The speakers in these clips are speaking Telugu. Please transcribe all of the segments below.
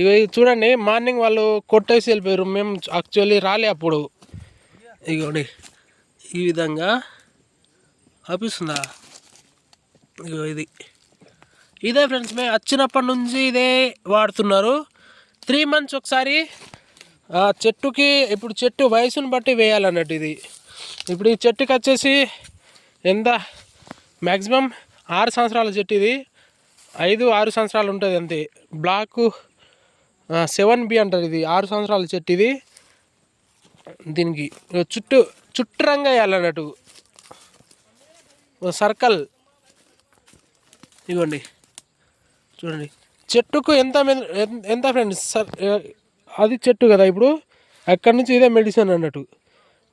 ఇక ఇది చూడండి మార్నింగ్ వాళ్ళు కొట్టేసి వెళ్ళిపోయారు మేము యాక్చువల్లీ రాలే అప్పుడు. ఇగోండి ఈ విధంగా అనిపిస్తుందా ఇగో ఇది. ఇదే ఫ్రెండ్స్ మేము వచ్చినప్పటి నుంచి ఇదే వాడుతున్నారు. త్రీ మంత్స్ ఒకసారి చెట్టుకి ఇప్పుడు చెట్టు వయసును బట్టి వేయాలన్నట్టు ఇది. ఇప్పుడు ఈ చెట్టుకి వచ్చేసి ఎంత? మ్యాక్సిమం ఆరు సంవత్సరాల చెట్టు ఇది. ఐదు ఆరు సంవత్సరాలు ఉంటుంది అంతే. బ్లాకు సెవెన్ బి అంటారు ఇది ఆరు సంవత్సరాల చెట్టు ఇది. దీనికి చుట్టూ చుట్టరంగా వేయాలన్నట్టు సర్కల్. ఇవ్వండి చూడండి. చెట్టుకు ఎంత ఎంత ఫ్రెండ్స్? సర్ అది చెట్టు కదా ఇప్పుడు? అక్కడి నుంచి ఇదే మెడిసిన్ అన్నట్టు.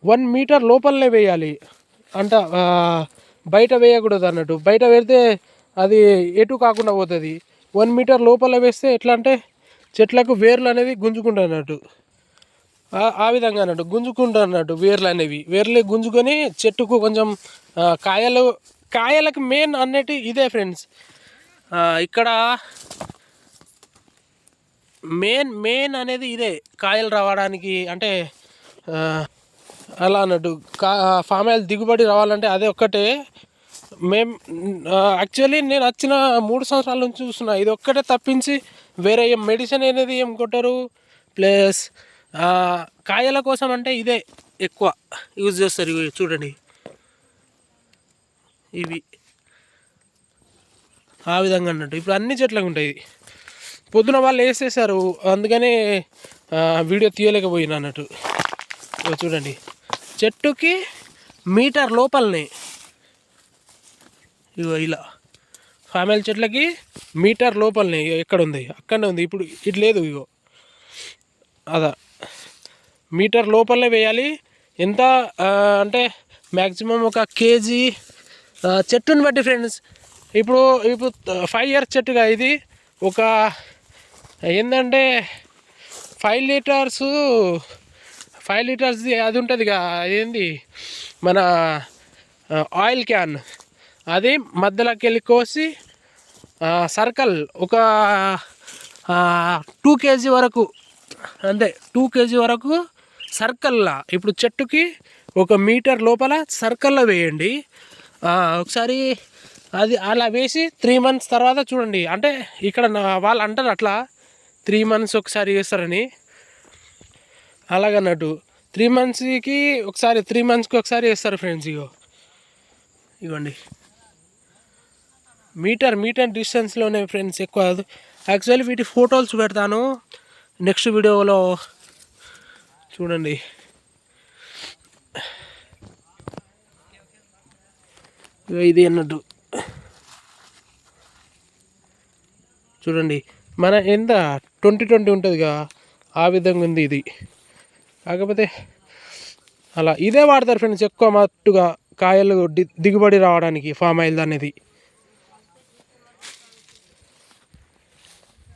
వన్ మీటర్ లోపలనే వేయాలి. అంట బయట వేయకూడదు అన్నట్టు. బయట వేస్తే అది ఎటు కాకుండా పోతుంది. వన్ మీటర్ లోపల వేస్తే ఎట్లా అంటే చెట్లకు వేర్లు అనేవి గుంజుకుంటా అన్నట్టు. ఆ- విధంగా అన్నట్టు గుంజుకుంటా అన్నట్టు వేర్లు అనేవి. వేర్లు గుంజుకొని చెట్టుకు కొంచెం కాయలు కాయలకు మెయిన్ అన్నట్టు ఇదే ఫ్రెండ్స్ ఇక్కడ మెయిన్ మెయిన్ అనేది ఇదే కాయలు రావడానికి అంటే అలా అన్నట్టు కా ఫామ్ ఆయిల్ దిగుబడి రావాలంటే అదే ఒక్కటే. మేం యాక్చువల్లీ నేను వచ్చిన మూడు సంవత్సరాల నుంచి చూస్తున్నా. ఇది ఒక్కటే తప్పించి వేరే ఏం మెడిసిన్ అనేది ఏం కొట్టరు. ప్లస్ కాయల కోసం అంటే ఇదే ఎక్కువ యూజ్ చేస్తారు ఇవి చూడండి. ఇవి. ఆ విధంగా అన్నట్టు. ఇప్పుడు అన్ని చెట్లకు ఉంటాయి పొద్దున వాళ్ళు వేసేసారు. అందుకనే వీడియో తీయలేకపోయినా అన్నట్టు. చూడండి. చెట్టుకి మీటర్ లోపలనే. ఇగో ఇలా. ఫ్యామిలీ చెట్లకి మీటర్ లోపలనే ఎక్కడ ఉంది అక్కడనే ఉంది. ఇప్పుడు ఇటు లేదు ఇగో. అదా. మీటర్ లోపలనే వేయాలి. ఎంత అంటే మ్యాక్సిమం ఒక కేజీ చెట్టును చెట్టుని బట్టి ఫ్రెండ్స్. ఇప్పుడు ఇప్పుడు ఫైవ్ ఇయర్స్ చెట్టుగా ఇది. ఒక ఏంటంటే ఫైవ్ లీటర్స్ ఫైవ్ లీటర్స్ది అది ఉంటుంది ఏంది మన ఆయిల్ క్యాన్. అది మధ్యలోకి వెళ్ళి కోసి సర్కిల్ సర్కల్ ఒక టూ కేజీ వరకు అంతే టూ కేజీ వరకు సర్కల్లా ఇప్పుడు చెట్టుకి ఒక మీటర్ లోపల సర్కల్లో వేయండి. ఒకసారి అది అలా వేసి త్రీ మంత్స్ తర్వాత చూడండి. అంటే ఇక్కడ వాళ్ళు అంటారు అట్లా త్రీ మంత్స్ ఒకసారి వేస్తారని అలాగన్నట్టు. త్రీ మంత్స్కి ఒకసారి త్రీ మంత్స్కి ఒకసారి వేస్తారు ఫ్రెండ్స్ ఇగో. ఇవ్వండి. మీటర్ మీటర్ డిస్టెన్స్లోనే ఫ్రెండ్స్ ఎక్కువ యాక్చువల్లీ వీటి ఫోటోస్ పెడతాను. నెక్స్ట్ వీడియోలో చూడండి. ఇది అన్నట్టు. చూడండి. మన ఎంత? ట్వంటీ ట్వంటీ ఉంటుందిగా. ఆ విధంగా ఉంది ఇది. కాకపోతే అలా ఇదే వాడతారు ఫ్రెండ్స్ ఎక్కువ మట్టుగా కాయలు దిగుబడి రావడానికి ఫామ్ ఆయిల్ అనేది.